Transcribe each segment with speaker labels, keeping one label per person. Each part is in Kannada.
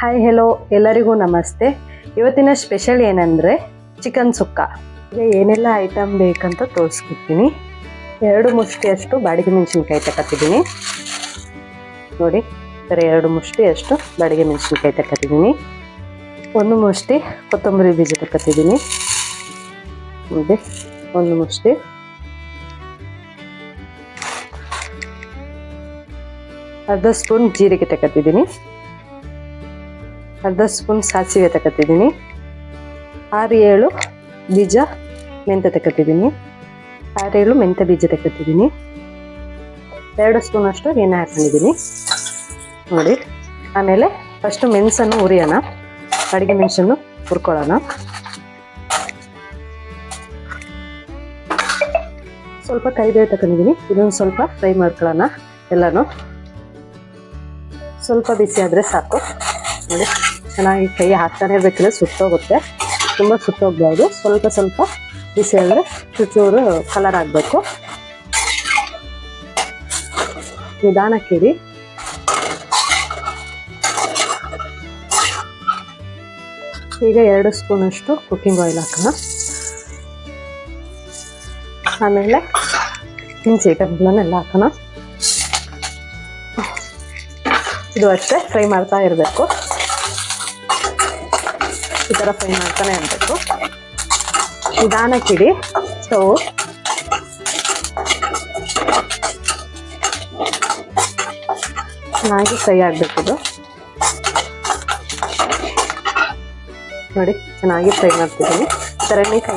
Speaker 1: ಹಾಯ್ ಹೆಲೋ ಎಲ್ಲರಿಗೂ ನಮಸ್ತೆ. ಇವತ್ತಿನ ಸ್ಪೆಷಲ್ ಏನಂದರೆ ಚಿಕನ್ ಸುಕ್ಕ. ಈಗ ಏನೆಲ್ಲ ಐಟಮ್ ಬೇಕಂತ ತೋರಿಸ್ಕೊಡ್ತೀನಿ. ಎರಡು ಮುಷ್ಟಿಯಷ್ಟು ಬಾಡಿಗೆ ಮೆಣಸಿನ್ಕಾಯಿ ತಗೊತಿದ್ದೀನಿ ನೋಡಿ ಸರಿ ಎರಡು ಮುಷ್ಟಿಯಷ್ಟು ಬಾಡಿಗೆ ಮೆಣಸಿನ್ಕಾಯಿ ತಗೊತಿದ್ದೀನಿ ಒಂದು ಮುಷ್ಟಿ ಕೊತ್ತಂಬರಿ ಬೀಜ ತಗೊತಿದ್ದೀನಿ ನೋಡಿ, ಒಂದು ಮುಷ್ಟಿ. ಅರ್ಧ ಸ್ಪೂನ್ ಜೀರಿಗೆ ತಗೊತಿದ್ದೀನಿ ಅರ್ಧ ಸ್ಪೂನ್ ಸಾಸಿವೆ ತಗೊತಿದ್ದೀನಿ. ಆರು, ಏಳು ಬೀಜ ಮೆಂತ್ಯ ತಗೊತಿದ್ದೀನಿ. ಆರು, ಏಳು ಮೆಂತ್ಯ ಬೀಜ ತಗೊತಿದ್ದೀನಿ. ಎರಡು ಸ್ಪೂನ್ ಅಷ್ಟು ಎಣ್ಣೆ ಹಾಕೊಂಡಿದ್ದೀನಿ ನೋಡಿ, ಆಮೇಲೆ ಫಸ್ಟು ಮೆಣಸನ್ನು ಹುರಿಯೋಣ. ಅಡುಗೆ ಮೆಣಸನ್ನು ಹುರ್ಕೊಳ್ಳೋಣ. ಸ್ವಲ್ಪ ಕರಿಬೇವು ತಗೊಂಡಿದ್ದೀನಿ ಇದೊಂದು ಸ್ವಲ್ಪ ಫ್ರೈ ಮಾಡ್ಕೊಳ್ಳೋಣ ಎಲ್ಲನೂ. ಸ್ವಲ್ಪ ಬಿಸಿ ಆದರೆ ಸಾಕು. ನೋಡಿ. ಚೆನ್ನಾಗಿ ಕೈ ಹಾಕ್ತಾನೆ ಇರಬೇಕಿಲ್ಲ ಸುತ್ತೋಗುತ್ತೆ ತುಂಬ ಸುಟ್ಟೋಗ್ಬಾರ್ದು. ಸ್ವಲ್ಪ ಸ್ವಲ್ಪ ಬಿಸಿ ಅಂದರೆ ಚೂಚೂರು ಕಲರ್ ಆಗಬೇಕು. ನಿಧಾನಕ್ಕಿಡಿ ಈಗ ಎರಡು ಸ್ಪೂನಷ್ಟು ಕುಕ್ಕಿಂಗ್ ಆಯಿಲ್ ಹಾಕೋಣ. ಆಮೇಲೆ ಹಿಂಚೆ ಐಟಮ್ಗಳನ್ನೆಲ್ಲ ಹಾಕೋಣ. ಇದು ಅಷ್ಟೇ, ಫ್ರೈ ಮಾಡ್ತಾ ಇರಬೇಕು. ಥರ ಫ್ರೈ ಮಾಡ್ತಾನೆ ಇರಬೇಕು ನಿಧಾನಕ್ಕಿಡಿ. ಸ್ಟವ್ ಚೆನ್ನಾಗಿ ಫ್ರೈ ಆಗಬೇಕು ಇದು. ನೋಡಿ, ಚೆನ್ನಾಗಿ ಫ್ರೈ ಮಾಡ್ತಿದ್ದೀನಿ.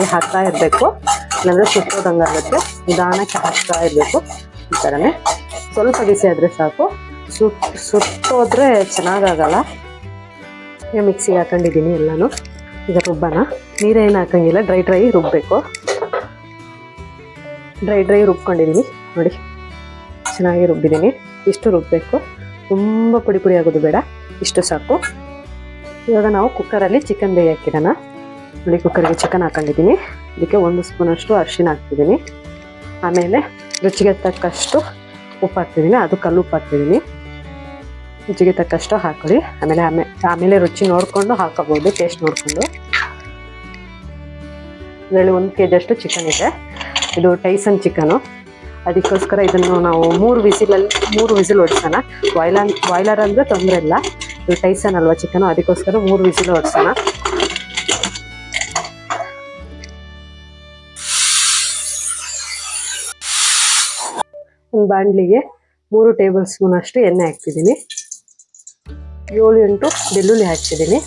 Speaker 1: ಈ ಹಾಕ್ತಾ ಇರಬೇಕು. ಇಲ್ಲಾಂದರೆ ಸುಟ್ಟೋದಂಗೆ ಆಗುತ್ತೆ. ನಿಧಾನಕ್ಕೆ ಹಾಕ್ತಾ ಇರಬೇಕು ಈ ಥರನೇ ಸ್ವಲ್ಪ ಬಿಸಿ ಆದರೆ ಸಾಕು. ಸುಟ್ ಸುಟ್ಟೋದ್ರೆ ಚೆನ್ನಾಗಾಗಲ್ಲ. ಮಿಕ್ಸಿಗೆ ಹಾಕೊಂಡಿದ್ದೀನಿ ಎಲ್ಲನೂ. ಈಗ ರುಬ್ಬನ ನೀರೇನು ಹಾಕೋಂಗಿಲ್ಲ ಡ್ರೈ ಡ್ರೈ ರುಬ್ಬಬೇಕು ಡ್ರೈ ಡ್ರೈ ರುಬ್ಕೊಂಡಿದ್ದೀನಿ ನೋಡಿ, ಚೆನ್ನಾಗಿ ರುಬ್ಬಿದ್ದೀನಿ ಇಷ್ಟು ರುಬ್ಬಬೇಕು ತುಂಬ ಪುಡಿ ಪುಡಿ ಆಗೋದು ಬೇಡ, ಇಷ್ಟು ಸಾಕು. ಇವಾಗ ನಾವು ಕುಕ್ಕರಲ್ಲಿ ಚಿಕನ್ ಬೇಯಕ್ಕಿಡೋಣ ನೋಡಿ ಕುಕ್ಕರ್ಗೆ ಚಿಕನ್ ಹಾಕೊಂಡಿದ್ದೀನಿ ಇದಕ್ಕೆ ಒಂದು ಸ್ಪೂನಷ್ಟು ಅರಿಶಿನ ಹಾಕ್ತಿದ್ದೀನಿ ಆಮೇಲೆ ರುಚಿಗೆ ತಕ್ಕಷ್ಟು ಉಪ್ಪು ಹಾಕ್ತಿದ್ದೀನಿ ಅದು ಕಲ್ಲು ಉಪ್ಪು ಹಾಕ್ತಿದ್ದೀನಿ ರುಚಿಗೆ ತಕ್ಕಷ್ಟು ಹಾಕೊಳ್ಳಿ ಆಮೇಲೆ ಆಮೇಲೆ ಆಮೇಲೆ ರುಚಿ ನೋಡಿಕೊಂಡು ಹಾಕೋಬೋದು ಟೇಸ್ಟ್ ನೋಡಿಕೊಂಡು. ಇದರಲ್ಲಿ ಒಂದು ಕೆ ಜಿಯಷ್ಟು ಚಿಕನ್ ಇದೆ. ಇದು ಟೈಸನ್ ಚಿಕನು ಅದಕ್ಕೋಸ್ಕರ ಇದನ್ನು ನಾವು ಮೂರು ವಿಸಿಲಲ್ಲಿ ಮೂರು ವಿಸಿಲ್ ಹೊಡ್ಸೋಣ ಬಾಯ್ಲರ್ ಬಾಯ್ಲರ್ ಅಂದರೆ ತೊಂದರೆ ಇಲ್ಲ. ಇದು ಟೈಸನ್ ಅಲ್ವಾ ಚಿಕನು ಅದಕ್ಕೋಸ್ಕರ ಮೂರು ವಿಸಿಲ್ ಹೊಡ್ಸೋಣ ಒಂದು ಬಾಣಲಿಗೆ ಮೂರು ಟೇಬಲ್ ಸ್ಪೂನ್ ಅಷ್ಟು ಎಣ್ಣೆ ಹಾಕ್ತಿದ್ದೀನಿ. ಏಳು ಎಂಟು ಬೆಳ್ಳುಳ್ಳಿ ಹಾಕ್ತಿದ್ದೀನಿ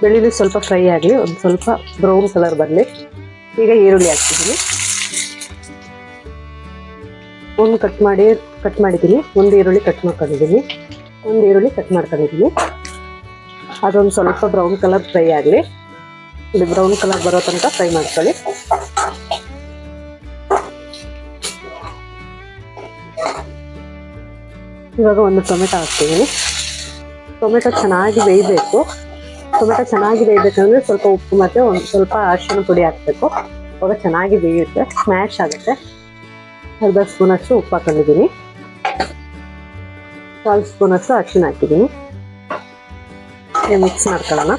Speaker 1: ಬೆಳ್ಳುಳ್ಳಿ ಸ್ವಲ್ಪ ಫ್ರೈ ಆಗಲಿ, ಒಂದು ಸ್ವಲ್ಪ ಬ್ರೌನ್ ಕಲರ್ ಬರಲಿ. ಈಗ ಈರುಳ್ಳಿ ಹಾಕ್ತಿದ್ದೀನಿ ಒಂದು ಕಟ್ ಮಾಡಿ ಕಟ್ ಮಾಡಿದ್ದೀನಿ. ಒಂದು ಈರುಳ್ಳಿ ಕಟ್ ಮಾಡ್ಕೊಂಡಿದ್ದೀನಿ. ಒಂದು ಈರುಳ್ಳಿ ಕಟ್ ಮಾಡ್ಕೊಂಡಿದ್ದೀನಿ. ಅದೊಂದು ಸ್ವಲ್ಪ ಬ್ರೌನ್ ಕಲರ್ ಫ್ರೈ ಆಗಲಿ. ಇಲ್ಲಿ ಬ್ರೌನ್ ಕಲರ್ ಬರೋ ತನಕ ಫ್ರೈ ಮಾಡ್ಕೊಳ್ಳಿ. ಇವಾಗ ಒಂದು ಟೊಮೆಟೊ ಹಾಕ್ತಿದ್ದೀನಿ ಟೊಮೆಟೊ ಚೆನ್ನಾಗಿ ಬೇಯಬೇಕು. ಟೊಮೆಟೊ ಚೆನ್ನಾಗಿ ಬೇಯಬೇಕಂದ್ರೆ ಸ್ವಲ್ಪ ಉಪ್ಪು ಮತ್ತು ಒಂದು ಸ್ವಲ್ಪ ಅರಿಶಿನ ಪುಡಿ ಹಾಕಬೇಕು. ಅವಾಗ ಚೆನ್ನಾಗಿ ಬೇಯುತ್ತೆ. ಸ್ಮ್ಯಾಶ್ ಆಗುತ್ತೆ. ಅರ್ಧ ಸ್ಪೂನಷ್ಟು ಉಪ್ಪು ಹಾಕೊಂಡಿದ್ದೀನಿ. ಕಾಲು ಸ್ಪೂನಷ್ಟು ಅರಿಶಿನ ಹಾಕಿದ್ದೀನಿ. ಮಿಕ್ಸ್ ಮಾಡ್ಕೊಳ್ಳೋಣ.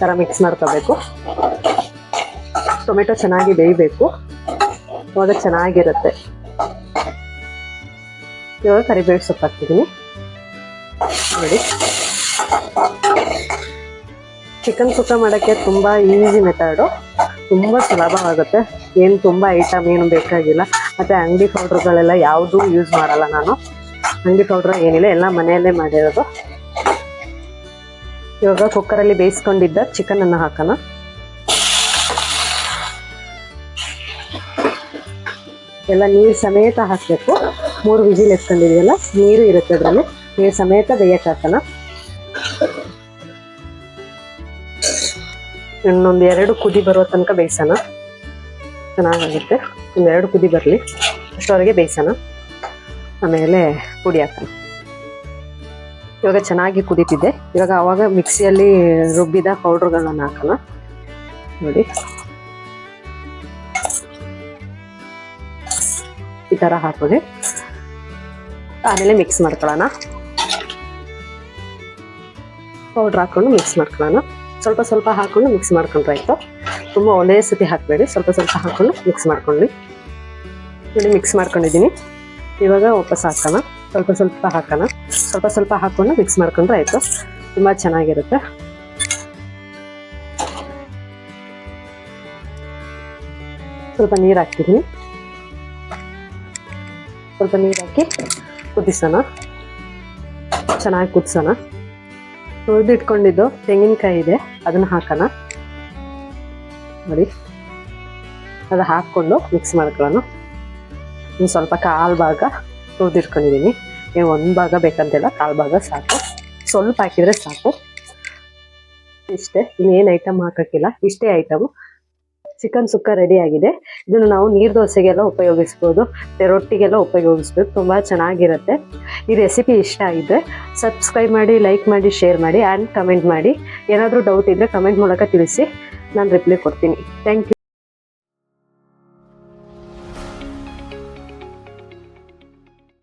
Speaker 1: ಥರ ಮಿಕ್ಸ್ ಮಾಡ್ಕೋಬೇಕು. ಟೊಮೆಟೊ ಚೆನ್ನಾಗಿ ಬೇಯಬೇಕು. ಅವಾಗ ಚೆನ್ನಾಗಿರುತ್ತೆ. ಇವಾಗ ಕರಿಬೇವು ಸೊಪ್ಪು ಹಾಕ್ತಿದ್ದೀನಿ. ನೋಡಿ. ಚಿಕನ್ ಸುಕ್ಕ ಮಾಡೋಕ್ಕೆ ತುಂಬ ಈಸಿ ಮೆಥಡು ತುಂಬ ಸುಲಭವಾಗುತ್ತೆ ಏನು ತುಂಬ ಐಟಮ್ ಏನು ಬೇಕಾಗಿಲ್ಲ. ಮತ್ತು ಅಂಗಡಿ ಪೌಡ್ರುಗಳೆಲ್ಲ ಯಾವುದೂ ಯೂಸ್ ಮಾಡಲ್ಲ ನಾನು. ಅಂಗಡಿ ಪೌಡ್ರ್ ಏನಿಲ್ಲ, ಎಲ್ಲ ಮನೆಯಲ್ಲೇ ಮಾಡಿರೋದು. ಇವಾಗ ಕುಕ್ಕರಲ್ಲಿ ಬೇಯಿಸ್ಕೊಂಡಿದ್ದ ಚಿಕನನ್ನು ಹಾಕೋಣ. ಎಲ್ಲ ನೀರು ಸಮೇತ ಹಾಕಬೇಕು. ಮೂರು ವಿಜಿಲ್ ಎತ್ಕೊಂಡಿದೆಯಲ್ಲ ನೀರು ಇರುತ್ತೆ ಅದರಲ್ಲಿ. ನೀರು ಸಮೇತ ಬೇಯಕ್ಕೆ ಹಾಕೋಣ. ಇನ್ನೊಂದು ಎರಡು ಕುದಿ ಬರೋ ತನಕ ಬೇಯಿಸೋಣ. ಚೆನ್ನಾಗಾಗುತ್ತೆ. ಒಂದೆರಡು ಕುದಿ ಬರಲಿ. ಅಷ್ಟೊರೆಗೆ ಬೇಯಿಸೋಣ. ಆಮೇಲೆ ಪುಡಿ ಹಾಕೋಣ. ಇವಾಗ ಚೆನ್ನಾಗಿ ಕುದೀತಿದೆ. ಇವಾಗ ಆವಾಗ ಮಿಕ್ಸಿಯಲ್ಲಿ ರುಬ್ಬಿದ ಪೌಡ್ರ್ಗಳನ್ನು ಹಾಕೋಣ. ನೋಡಿ. ಈ ಥರ ಹಾಕೊಳ್ಳಿ ಆಮೇಲೆ ಮಿಕ್ಸ್ ಮಾಡ್ಕೊಳ್ಳೋಣ. ಪೌಡ್ರ್ ಹಾಕೊಂಡು ಮಿಕ್ಸ್ ಮಾಡ್ಕೊಳ್ಳೋಣ. ಸ್ವಲ್ಪ ಸ್ವಲ್ಪ ಹಾಕೊಂಡು ಮಿಕ್ಸ್ ಮಾಡ್ಕೊಂಡ್ರೆ ಆಯಿತು. ತುಂಬ ಒಂದೇ ಸತಿ ಹಾಕಬೇಡಿ. ಸ್ವಲ್ಪ ಸ್ವಲ್ಪ ಹಾಕೊಂಡು ಮಿಕ್ಸ್ ಮಾಡ್ಕೊಳ್ಳಿ. ಇಲ್ಲಿ ಮಿಕ್ಸ್ ಮಾಡ್ಕೊಂಡಿದ್ದೀನಿ. ಇವಾಗ ವಾಪಸ್ ಹಾಕೋಣ. ಸ್ವಲ್ಪ ಸ್ವಲ್ಪ ಹಾಕೋಣ. ಸ್ವಲ್ಪ ಸ್ವಲ್ಪ ಹಾಕೊಂಡು ಮಿಕ್ಸ್ ಮಾಡ್ಕೊಂಡ್ರೆ ಆಯಿತು. ತುಂಬ ಚೆನ್ನಾಗಿರುತ್ತೆ. ಸ್ವಲ್ಪ ನೀರು ಹಾಕ್ತಿದ್ದೀನಿ ಸ್ವಲ್ಪ ನೀರು ಹಾಕಿ ಕುದಿಸೋಣ. ಚೆನ್ನಾಗಿ ಕುದಿಸೋಣ. ಹುರಿದಿಟ್ಕೊಂಡಿದ್ದು ತೆಂಗಿನಕಾಯಿ ಇದೆ, ಅದನ್ನು ಹಾಕೋಣ. ನೋಡಿ. ಅದು ಹಾಕ್ಕೊಂಡು ಮಿಕ್ಸ್ ಮಾಡ್ಕೊಳ್ಳೋಣ. ಇನ್ನು ಸ್ವಲ್ಪ ಕಾಲು ಭಾಗ ಹುರಿದಿಟ್ಕೊಂಡಿದ್ದೀನಿ ನೀವು ಒಂದು ಭಾಗ ಬೇಕಂತೆಲ್ಲ, ಕಾಲು ಭಾಗ ಸಾಕು. ಸ್ವಲ್ಪ ಹಾಕಿದರೆ ಸಾಕು. ಇಷ್ಟೇ, ಇನ್ನೇನು ಐಟಮ್ ಹಾಕೋಕ್ಕಿಲ್ಲ. ಇಷ್ಟೇ ಐಟಮು ಚಿಕನ್ ಸುಕ್ಕ ರೆಡಿ ಆಗಿದೆ. ಇದನ್ನು ನಾವು ನೀರು ದೋಸೆಗೆಲ್ಲ ಉಪಯೋಗಿಸ್ಬೋದು. ಮತ್ತು ರೊಟ್ಟಿಗೆಲ್ಲ ಉಪಯೋಗಿಸ್ಬೋದು ತುಂಬ ಚೆನ್ನಾಗಿರುತ್ತೆ. ಈ ರೆಸಿಪಿ ಇಷ್ಟ ಆಗಿದ್ದರೆ ಸಬ್ಸ್ಕ್ರೈಬ್ ಮಾಡಿ ಲೈಕ್ ಮಾಡಿ ಶೇರ್ ಮಾಡಿ ಆ್ಯಂಡ್ ಕಮೆಂಟ್ ಮಾಡಿ. ಏನಾದರೂ ಡೌಟ್ ಇದ್ದರೆ ಕಮೆಂಟ್ ಮೂಲಕ ತಿಳಿಸಿ. ನಾನು ರಿಪ್ಲೈ ಕೊಡ್ತೀನಿ. Thank you